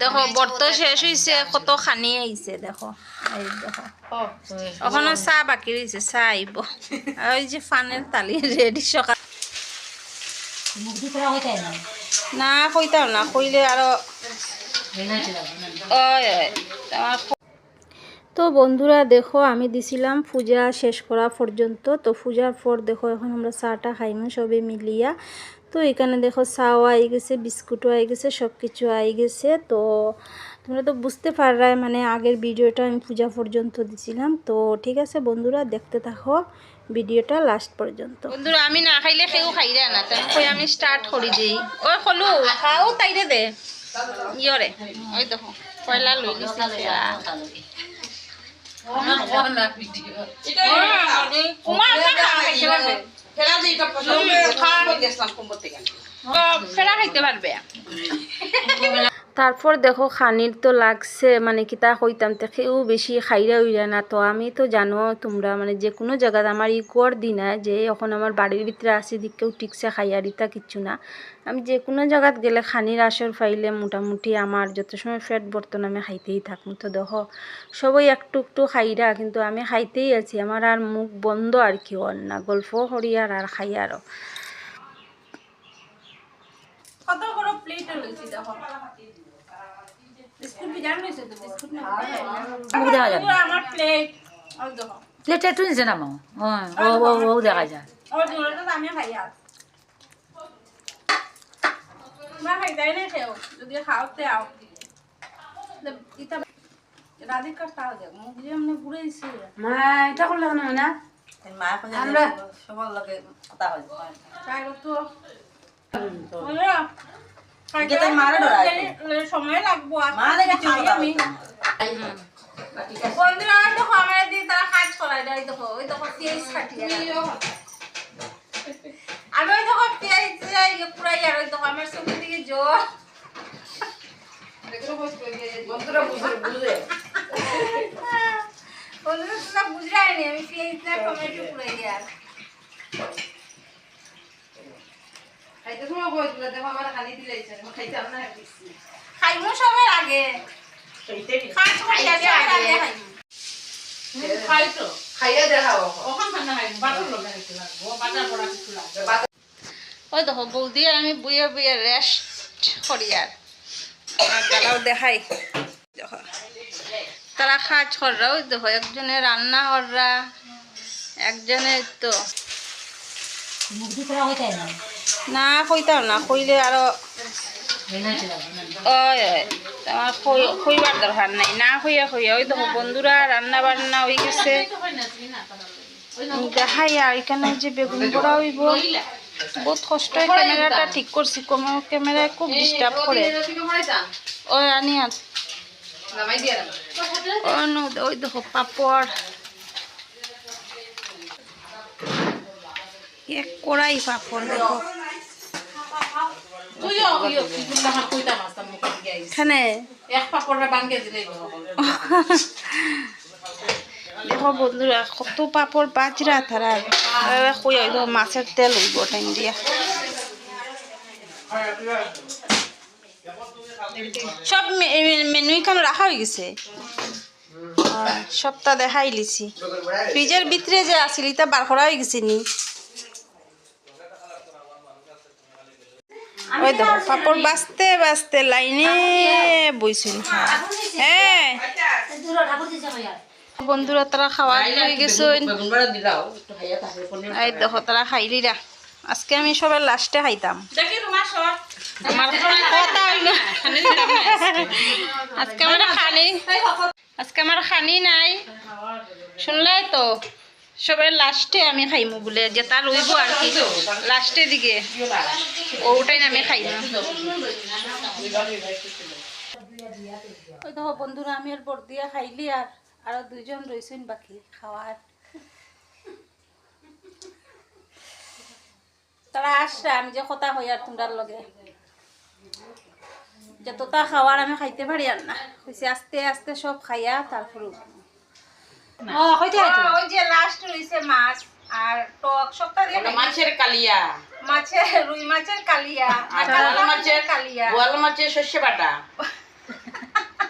দেখো বর্ত শেষ হয়েছে কত খানি আইছে দেখো। এই দেখো। ওখানে চাহ বাকি রয়েছে চাহ আইব ওই যে ফানের তালি রেডি সকাল না কইতাম না কইলে আরও তো বন্ধুরা দেখো আমি দিছিলাম পূজা শেষ করা পর্যন্ত তো পূজার পর দেখো এখন আমরা চাটা খাইমু সবে মিলিয়া। তো এখানে দেখো চাও আই গেছে বিস্কুটও আই গেছে সব কিছু আই গেছে তো তোমরা তো বুঝতে পাররাই মানে আগের ভিডিওটা আমি পূজা পর্যন্ত দিছিলাম তো ঠিক আছে বন্ধুরা দেখতে থাকো ভিডিওটা লাস্ট পর্যন্ত বন্ধুরা আমি না খাইলে কেউ খাইরে না তাই আমি স্টার্ট করি দিই ওই কলু খাও তাইরে দে ইয়রে ওই দেখো পয়লা লই খাইতে পারবে। তারপর দেখো খানির তো লাগছে মানে কিতা কইতাম তে কেউ বেশি খাইরা উইরা না। তো আমি তো জানো তোমরা মানে যে কোনো জায়গাতে আমার ই কর দিনা যে এখন আমার বাড়ির ভিতরে আসি দিক কেউ ঠিকছে খাইয়া দিতা কিচ্ছু না। আমি যে কোনো জায়গাত গেলে খানির আসর পাইলে মোটামুটি আমার যত সময় ফ্যাট বর্তন আমি খাইতেই থাকব তো দেখো সবাই একটু একটু খাইরা কিন্তু আমি খাইতেই আছি। আমার আর মুখ বন্ধ আর কি না গল্প করি আর আর খাই আরও কত বড় প্লেট লইছি দেখো বিস্কুট বিজান লইছে তো বিস্কুট না মুখ দেখা যাবে পুরো আমার প্লেট ওই দেখো প্লেটটা একটু নিচে নামাও। হ্যাঁ ও ও ও দেখা যায়। মা এটা করলে না? আমরা তাই তো। হলো সময় লাগবো আমি বন্ধুরা দেখো আমার দিয়ে তারা কাজ করাই দেয় দেখো ওই দেখো পেঁয়াজ কাটিয়ে আমি ওই দেখো পেঁয়াজ পুরাই আর ওই দেখো আমার চোখের দিকে জল। বন্ধুরা তোমরা বুঝলাই নি আমি পেঁয়াজ টমেটো পুরাই খাইমু সবের আগে। আগে। ওই দেখো বৌদি আর আমি বুয়ে বুয়ে রেস্ট করি আর। আমার দেখাই। দেখো তারা কাজ কররা ওই দেখো একজনে রান্না কররা একজনে তো মুখ দিয়ে করা হইতে না? না, কইতাম না, কইলে আরও ওই দরকার নাই। না কইয়া কইয়া, ওই দেখো বন্ধুরা রান্না বান্না হয়ে গেছে। দেখাই আর এখানে যে বেগুন পোড়া হইব। বহুত কষ্ট ক্যামেরাটা ঠিক করছি ক্যামেরায় খুব ডিস্টার্ব করে। ওই, আনি আর ওই দেখো, পাপড়। এক কড়াই পাপড়, দেখো। দেখো বন্ধুরা কত পাপড় বাজরা তারা মাছের তেল হইব টাইম দিয়া। সব মেনু এখানে রাখা হয়ে গেছে? সবটা দেখাই লিছি। ফ্রিজের ভিতরে যে আছিল এটা বার করা হয়ে গেছে নি? ওই দেখো পাপড় বাঁচতে বাঁচতে লাইনে বইছিল হ্যাঁ। বন্ধুরা তারা খাওয়া হয়ে গেছে। এই দেখো তারা খাইলিরা আজকে আমি সবার লাস্টে খাইতাম। আমার আজকে। আমার খানি আজকে আমার খানি নাই। শুনলাই তো? সবাই লাস্টে আমি খাইমু বলে, যে তার রইব আর কি। লাস্টে দিকে। ওটাই আমি খাইমু। ওই দেখো বন্ধুরা, আমি আর বর্দিয়া খাইলি আর আরও দুইজন রয়েছেন বাকি খাওয়ার। তারা আসছে, আমি যে কথা হই আর তোমরার লগে। যতটা খাওয়ার আমি খাইতে পারি আর না। আস্তে আস্তে সব খাইয়া তারপর ও হইতে হইতে। ওই যে লাস্ট রয়েছে মাছ আর টক সবটা দিয়ে মাছের কালিয়া। মাছের রুই মাছের কালিয়া। আর। মাছের কালিয়া। বোয়াল মাছের শস্য বাটা।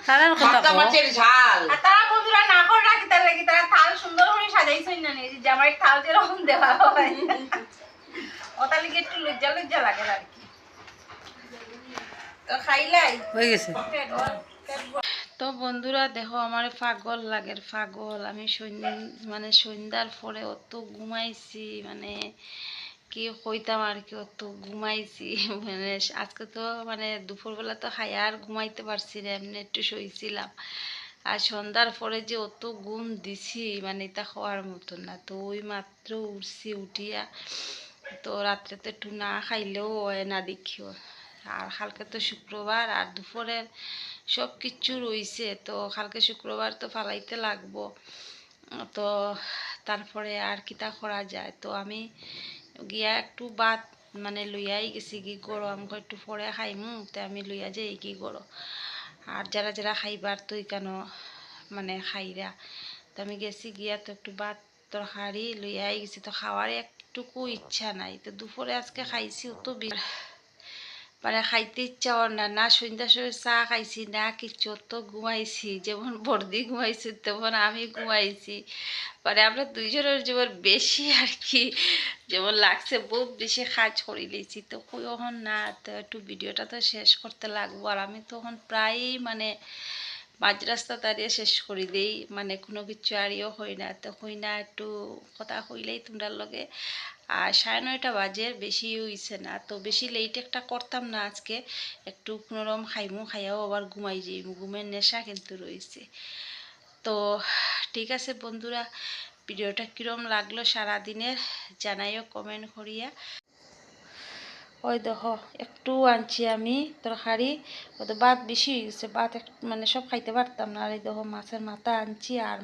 তারার কথা মাছের ঝাল। আর তারা বন্ধুরা না করে রাখি তার লাগি তারা থাল সুন্দর করে সাজাইছই না জামাই থাল যেরকম দেওয়া হয়। ওটা লিগে একটু লজ্জা লজ্জা লাগে আর কি। তো খাইলাই? হয়ে গেছে। তো বন্ধুরা দেখো আমার পাগল লাগে পাগল। আমি মানে সন্ধ্যার পরে অত ঘুমাইছি মানে কি কইতাম আর কি, অত ঘুমাইছি। মানে আজকে তো মানে দুপুরবেলা তো খাই, আর ঘুমাইতে পারছি না, এমনি একটু শুইছিলাম। আর সন্ধ্যার পরে যে অত ঘুম দিছি মানে এটা খাওয়ার মতো না। তো ওই মাত্র উঠছি, উঠিয়া তো রাত্রে তো একটু না খাইলেও হয় না দেখিও। আর কালকে তো শুক্রবার আর দুপুরের সব কিচ্ছু রইছে, তো কালকে শুক্রবার তো ফালাইতে লাগবো। তো তারপরে আর কিতা করা যায়? তো আমি গিয়া একটু বাত মানে লইয়াই গেছি, কি গরো আমাকে একটু পরে খাইমু, তো আমি লইয়া যাই, কি গরো আর যারা যারা খাইবার তো কেন মানে খাইরা? তো আমি গেছি গিয়া তো একটু ভাত তরকারি লইয়াই গেছি, তো খাওয়ার একটুকু ইচ্ছা নাই। তো দুপুরে আজকে খাইছি বে- মানে খাইতে ইচ্ছা হওয়ার না। না সন্ধ্যা সময় চা খাইছি, না কিছু। তো ঘুমাইছি, যেমন বর্দি ঘুমাইছি, তেমন আমি ঘুমাইছি। মানে আমরা দুইজনের যেমন বেশি আর কি। যেমন লাগছে বহুত বেশি কাজ করে লিছি তো কখন না, তো একটু ভিডিওটা তো শেষ করতে লাগবো। আর আমি তখন প্রায়ই মানে মাঝ রাস্তা দাঁড়িয়ে শেষ করে দেই। মানে কোনো কিছু আর ইয়ে হয় না। তো হই না, একটু কথা কইলেই তোমরা লগে। আর সাড়ে নয়টা বাজে, বেশি হইছে না। তো বেশি লেট একটা করতাম না আজকে। একটু কোনোরম খাইমু, খাইয়াও আবার ঘুমাই যাই ঘুমের নেশা কিন্তু রয়েছে তো ঠিক আছে বন্ধুরা, ভিডিওটা কীরম লাগল সারাদিনের জানাইও কমেন্ট করিয়া। ওই দেখো, একটু আনছি আমি তরকারি। ওই তো ভাত বেশি হয়ে গেছে, ভাত মানে সব খাইতে পারতাম না। আর এই দেখো, মাছের মাথা আনছি আর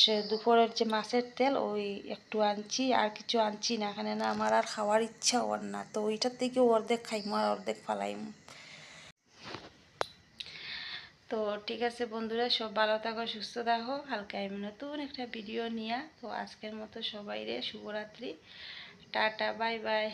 সে দুপুরের যে মাছের তেল, ওই একটু আনছি, আর কিছু আনছি না। এখানে না আমার আর খাওয়ার ইচ্ছা ওর না। তো ওইটার থেকে অর্ধেক খাইমু আর অর্ধেক ফালাইমু। তো ঠিক আছে বন্ধুরা, সব ভালো থাকো, সুস্থ থাকো। হালকা আমি নতুন একটা ভিডিও নিয়ে। তো আজকের মতো সবাই রে শুভরাত্রি। Tata, bye bye.